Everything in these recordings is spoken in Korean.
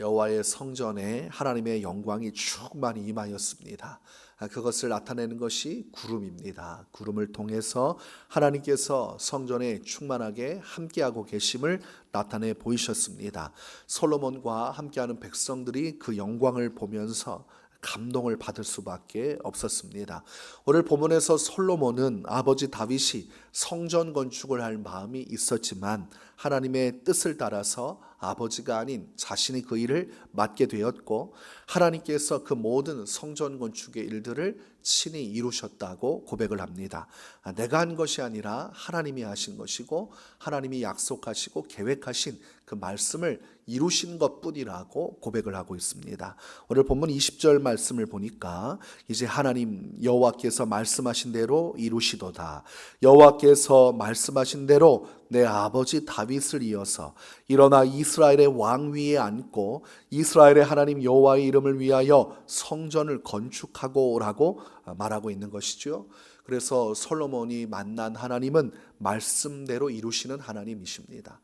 여호와의 성전에 하나님의 영광이 충만히 임하였습니다. 아, 그것을 나타내는 것이 구름입니다. 구름을 통해서 하나님께서 성전에 충만하게 함께하고 계심을 나타내 보이셨습니다. 솔로몬과 함께하는 백성들이 그 영광을 보면서 감동을 받을 수밖에 없었습니다. 오늘 본문에서 솔로몬은 아버지 다윗이 성전 건축을 할 마음이 있었지만 하나님의 뜻을 따라서 아버지가 아닌 자신이 그 일을 맡게 되었고 하나님께서 그 모든 성전 건축의 일들을 친히 이루셨다고 고백을 합니다. 아, 내가 한 것이 아니라 하나님이 하신 것이고 하나님이 약속하시고 계획하신 그 말씀을 이루신 것뿐이라고 고백을 하고 있습니다. 오늘 본문 20절 말씀을 보니까 이제 하나님 여호와께서 말씀하신 대로 이루시도다. 여호와께서 말씀하신 대로 내 아버지 다윗을 이어서 일어나 이스라엘의 왕 위에 앉고 이스라엘의 하나님 여호와의 이름을 위하여 성전을 건축하고 오라고 말하고 있는 것이죠. 그래서 솔로몬이 만난 하나님은 말씀대로 이루시는 하나님이십니다.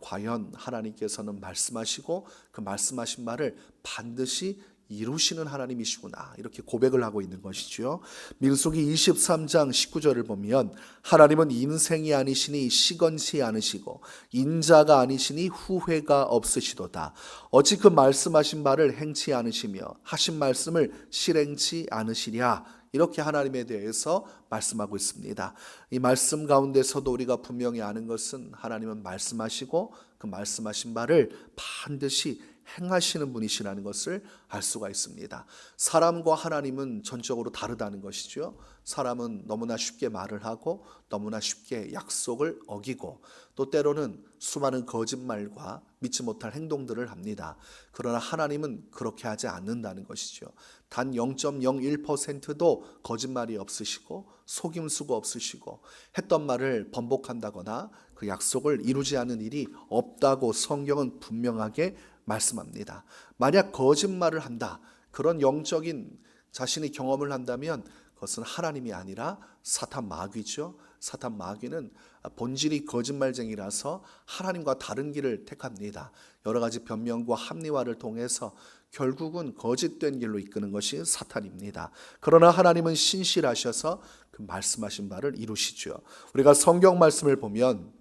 과연 하나님께서는 말씀하시고 그 말씀하신 말을 반드시 이루시는 하나님이시구나 이렇게 고백을 하고 있는 것이죠. 민수기 23장 19절을 보면 하나님은 인생이 아니시니 시건치 않으시고 인자가 아니시니 후회가 없으시도다. 어찌 그 말씀하신 말을 행치 않으시며 하신 말씀을 실행치 않으시랴. 이렇게 하나님에 대해서 말씀하고 있습니다. 이 말씀 가운데서도 우리가 분명히 아는 것은 하나님은 말씀하시고 그 말씀하신 말을 반드시 행하시는 분이시라는 것을 알 수가 있습니다. 사람과 하나님은 전적으로 다르다는 것이죠. 사람은 너무나 쉽게 말을 하고 너무나 쉽게 약속을 어기고 또 때로는 수많은 거짓말과 믿지 못할 행동들을 합니다. 그러나 하나님은 그렇게 하지 않는다는 것이죠. 단 0.01%도 거짓말이 없으시고 속임수가 없으시고 했던 말을 번복한다거나 그 약속을 이루지 않는 일이 없다고 성경은 분명하게 말씀합니다. 만약 거짓말을 한다. 그런 영적인 자신의 경험을 한다면 그것은 하나님이 아니라 사탄 마귀죠. 사탄 마귀는 본질이 거짓말쟁이라서 하나님과 다른 길을 택합니다. 여러 가지 변명과 합리화를 통해서 결국은 거짓된 길로 이끄는 것이 사탄입니다. 그러나 하나님은 신실하셔서 그 말씀하신 바를 이루시죠. 우리가 성경 말씀을 보면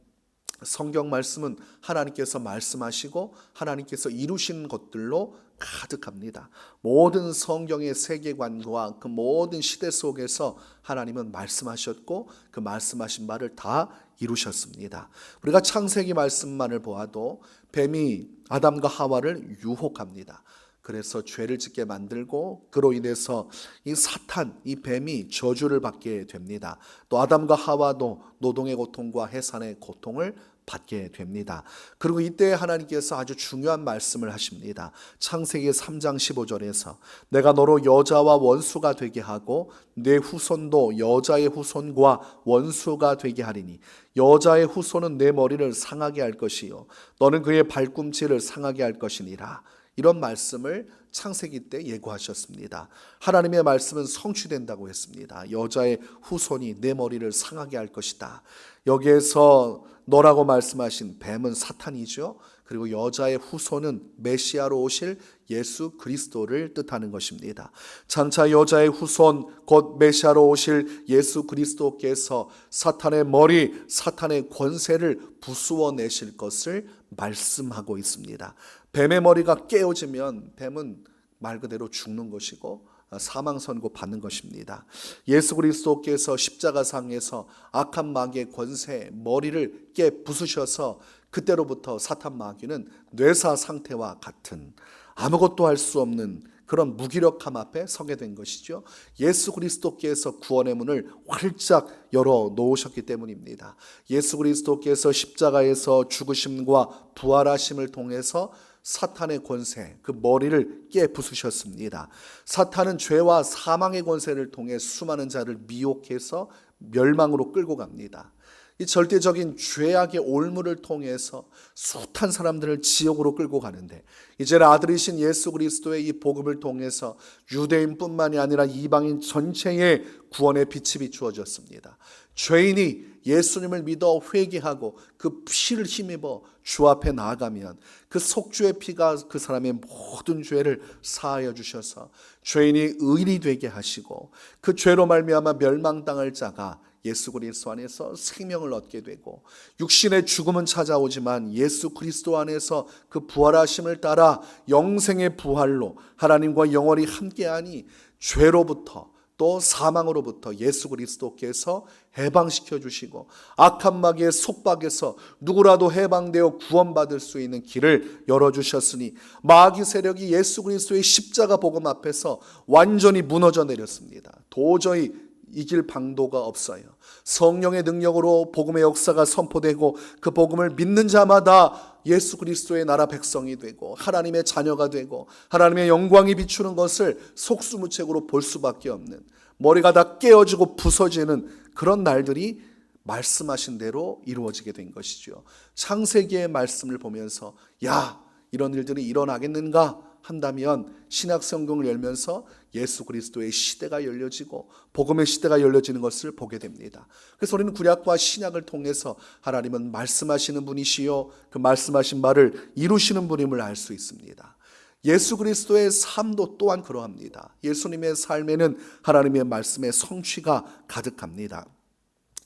성경 말씀은 하나님께서 말씀하시고 하나님께서 이루신 것들로 가득합니다. 모든 성경의 세계관과 그 모든 시대 속에서 하나님은 말씀하셨고 그 말씀하신 말을 다 이루셨습니다. 우리가 창세기 말씀만을 보아도 뱀이 아담과 하와를 유혹합니다. 그래서 죄를 짓게 만들고 그로 인해서 이 사탄, 이 뱀이 저주를 받게 됩니다. 또 아담과 하와도 노동의 고통과 해산의 고통을 받게 됩니다. 그리고 이때 하나님께서 아주 중요한 말씀을 하십니다. 창세기 3장 15절에서 내가 너로 여자와 원수가 되게 하고 내 후손도 여자의 후손과 원수가 되게 하리니 여자의 후손은 내 머리를 상하게 할 것이요 너는 그의 발꿈치를 상하게 할 것이니라. 이런 말씀을 창세기 때 예고하셨습니다. 하나님의 말씀은 성취된다고 했습니다. 여자의 후손이 내 머리를 상하게 할 것이다. 여기에서 너라고 말씀하신 뱀은 사탄이죠. 그리고 여자의 후손은 메시아로 오실 예수 그리스도를 뜻하는 것입니다. 장차 여자의 후손 곧 메시아로 오실 예수 그리스도께서 사탄의 머리, 사탄의 권세를 부수어 내실 것을 말씀하고 있습니다. 뱀의 머리가 깨어지면 뱀은 말 그대로 죽는 것이고 사망 선고 받는 것입니다. 예수 그리스도께서 십자가상에서 악한 마귀의 권세 머리를 깨 부수셔서 그때로부터 사탄 마귀는 뇌사 상태와 같은 아무것도 할 수 없는 그런 무기력함 앞에 서게 된 것이죠. 예수 그리스도께서 구원의 문을 활짝 열어 놓으셨기 때문입니다. 예수 그리스도께서 십자가에서 죽으심과 부활하심을 통해서 사탄의 권세, 그 머리를 깨 부수셨습니다. 사탄은 죄와 사망의 권세를 통해 수많은 자를 미혹해서 멸망으로 끌고 갑니다. 이 절대적인 죄악의 올무를 통해서 숱한 사람들을 지옥으로 끌고 가는데 이제는 아들이신 예수 그리스도의 이 복음을 통해서 유대인뿐만이 아니라 이방인 전체의 구원의 빛이 비추어졌습니다. 죄인이 예수님을 믿어 회개하고 그 피를 힘입어 주 앞에 나아가면 그 속주의 피가 그 사람의 모든 죄를 사하여 주셔서 죄인이 의인이 되게 하시고 그 죄로 말미암아 멸망당할 자가 예수 그리스도 안에서 생명을 얻게 되고 육신의 죽음은 찾아오지만 예수 그리스도 안에서 그 부활하심을 따라 영생의 부활로 하나님과 영원히 함께하니 죄로부터 또 사망으로부터 예수 그리스도께서 해방시켜 주시고 악한 마귀의 속박에서 누구라도 해방되어 구원받을 수 있는 길을 열어 주셨으니 마귀 세력이 예수 그리스도의 십자가 복음 앞에서 완전히 무너져 내렸습니다. 도저히 이길 방도가 없어요. 성령의 능력으로 복음의 역사가 선포되고 그 복음을 믿는 자마다 예수 그리스도의 나라 백성이 되고 하나님의 자녀가 되고 하나님의 영광이 비추는 것을 속수무책으로 볼 수밖에 없는 머리가 다 깨어지고 부서지는 그런 날들이 말씀하신 대로 이루어지게 된 것이죠. 창세기의 말씀을 보면서 야 이런 일들이 일어나겠는가 한다면 신약 성경을 열면서 예수 그리스도의 시대가 열려지고 복음의 시대가 열려지는 것을 보게 됩니다. 그래서 우리는 구약과 신약을 통해서 하나님은 말씀하시는 분이시요 그 말씀하신 말을 이루시는 분임을 알 수 있습니다. 예수 그리스도의 삶도 또한 그러합니다. 예수님의 삶에는 하나님의 말씀의 성취가 가득합니다.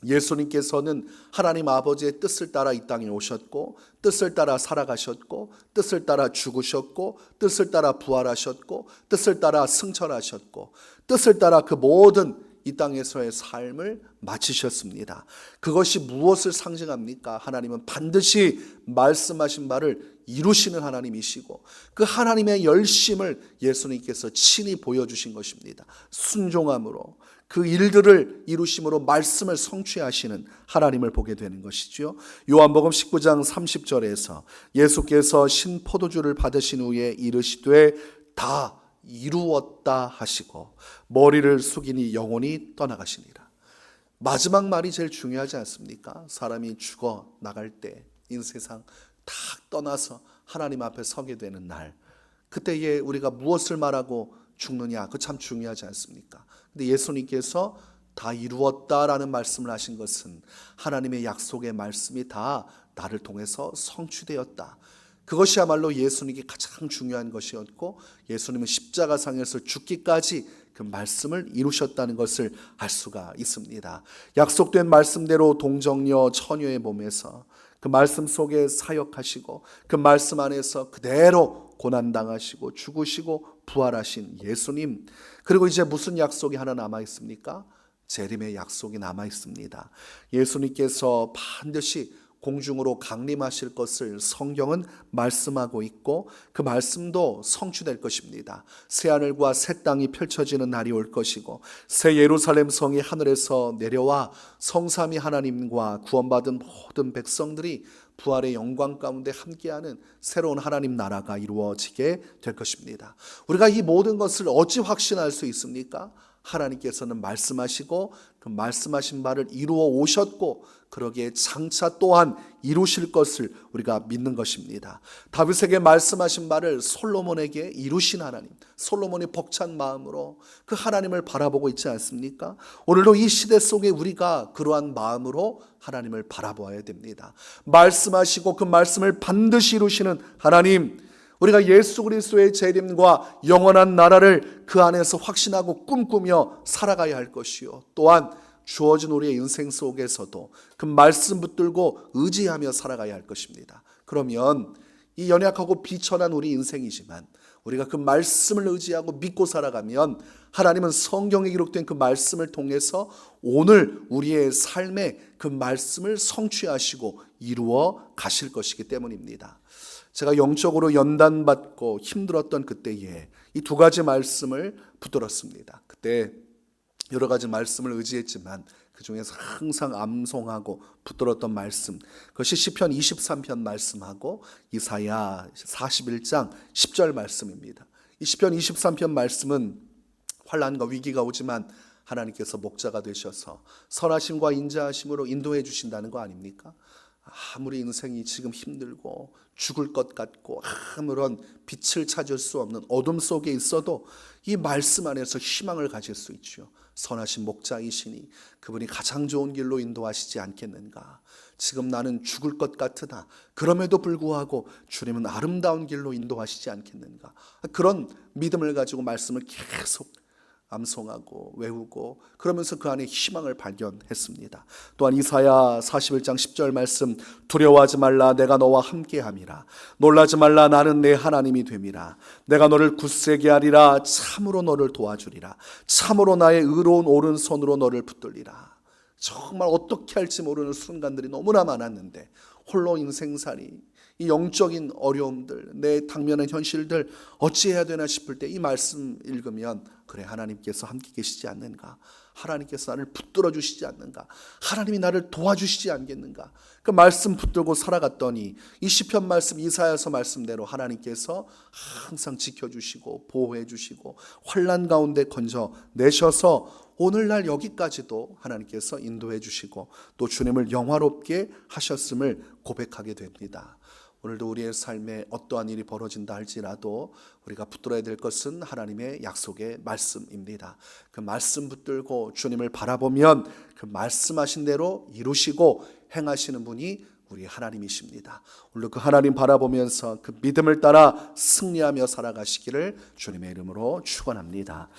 예수님께서는 하나님 아버지의 뜻을 따라 이 땅에 오셨고 뜻을 따라 살아가셨고 뜻을 따라 죽으셨고 뜻을 따라 부활하셨고 뜻을 따라 승천하셨고 뜻을 따라 그 모든 이 땅에서의 삶을 마치셨습니다. 그것이 무엇을 상징합니까? 하나님은 반드시 말씀하신 말을 이루시는 하나님이시고 그 하나님의 열심을 예수님께서 친히 보여주신 것입니다. 순종함으로 그 일들을 이루심으로 말씀을 성취하시는 하나님을 보게 되는 것이지요. 요한복음 19장 30절에서 예수께서 신 포도주를 받으신 후에 이르시되 다 이루었다 하시고 머리를 숙이니 영혼이 떠나가시니라. 마지막 말이 제일 중요하지 않습니까? 사람이 죽어 나갈 때 인세상 탁 떠나서 하나님 앞에 서게 되는 날. 그때에 우리가 무엇을 말하고 죽느냐? 그 참 중요하지 않습니까? 근데 예수님께서 다 이루었다라는 말씀을 하신 것은 하나님의 약속의 말씀이 다 나를 통해서 성취되었다. 그것이야말로 예수님께 가장 중요한 것이었고 예수님은 십자가상에서 죽기까지 그 말씀을 이루셨다는 것을 알 수가 있습니다. 약속된 말씀대로 동정녀 처녀의 몸에서 그 말씀 속에 사역하시고 그 말씀 안에서 그대로 고난당하시고 죽으시고 부활하신 예수님. 그리고 이제 무슨 약속이 하나 남아 있습니까? 재림의 약속이 남아 있습니다. 예수님께서 반드시 공중으로 강림하실 것을 성경은 말씀하고 있고 그 말씀도 성취될 것입니다. 새 하늘과 새 땅이 펼쳐지는 날이 올 것이고 새 예루살렘 성이 하늘에서 내려와 성삼위 하나님과 구원받은 모든 백성들이 부활의 영광 가운데 함께하는 새로운 하나님 나라가 이루어지게 될 것입니다. 우리가 이 모든 것을 어찌 확신할 수 있습니까? 하나님께서는 말씀하시고 그 말씀하신 바를 이루어 오셨고 그러기에 장차 또한 이루실 것을 우리가 믿는 것입니다. 다윗에게 말씀하신 말을 솔로몬에게 이루신 하나님, 솔로몬이 벅찬 마음으로 그 하나님을 바라보고 있지 않습니까? 오늘도 이 시대 속에 우리가 그러한 마음으로 하나님을 바라보아야 됩니다. 말씀하시고 그 말씀을 반드시 이루시는 하나님, 우리가 예수 그리스도의 재림과 영원한 나라를 그 안에서 확신하고 꿈꾸며 살아가야 할 것이요. 또한 주어진 우리의 인생 속에서도 그 말씀 붙들고 의지하며 살아가야 할 것입니다. 그러면 이 연약하고 비천한 우리 인생이지만 우리가 그 말씀을 의지하고 믿고 살아가면 하나님은 성경에 기록된 그 말씀을 통해서 오늘 우리의 삶에 그 말씀을 성취하시고 이루어 가실 것이기 때문입니다. 제가 영적으로 연단받고 힘들었던 그때에 이 두 가지 말씀을 붙들었습니다. 그때 여러 가지 말씀을 의지했지만 그 중에서 항상 암송하고 붙들었던 말씀 그것이 시편 23편 말씀하고 이사야 41장 10절 말씀입니다. 이 시편 23편 말씀은 환란과 위기가 오지만 하나님께서 목자가 되셔서 선하심과 인자하심으로 인도해 주신다는 거 아닙니까? 아무리 인생이 지금 힘들고 죽을 것 같고 아무런 빛을 찾을 수 없는 어둠 속에 있어도 이 말씀 안에서 희망을 가질 수 있죠. 선하신 목자이시니 그분이 가장 좋은 길로 인도하시지 않겠는가. 지금 나는 죽을 것 같으나 그럼에도 불구하고 주님은 아름다운 길로 인도하시지 않겠는가. 그런 믿음을 가지고 말씀을 계속 암송하고 외우고 그러면서 그 안에 희망을 발견했습니다. 또한 이사야 41장 10절 말씀 두려워하지 말라 내가 너와 함께함이라. 놀라지 말라 나는 내 하나님이 됨이라. 내가 너를 굳세게 하리라 참으로 너를 도와주리라. 참으로 나의 의로운 오른손으로 너를 붙들리라. 정말 어떻게 할지 모르는 순간들이 너무나 많았는데 홀로 인생살이 이 영적인 어려움들, 내 당면한 현실들 어찌해야 되나 싶을 때 이 말씀 읽으면 그래 하나님께서 함께 계시지 않는가? 하나님께서 나를 붙들어 주시지 않는가? 하나님이 나를 도와주시지 않겠는가? 그 말씀 붙들고 살아갔더니 이 시편 말씀 이사야서 말씀대로 하나님께서 항상 지켜 주시고 보호해 주시고 환난 가운데 건져 내셔서 오늘날 여기까지도 하나님께서 인도해 주시고 또 주님을 영화롭게 하셨음을 고백하게 됩니다. 오늘도 우리의 삶에 어떠한 일이 벌어진다 할지라도 우리가 붙들어야 될 것은 하나님의 약속의 말씀입니다. 그 말씀 붙들고 주님을 바라보면 그 말씀하신 대로 이루시고 행하시는 분이 우리 하나님이십니다. 오늘 그 하나님 바라보면서 그 믿음을 따라 승리하며 살아가시기를 주님의 이름으로 축원합니다.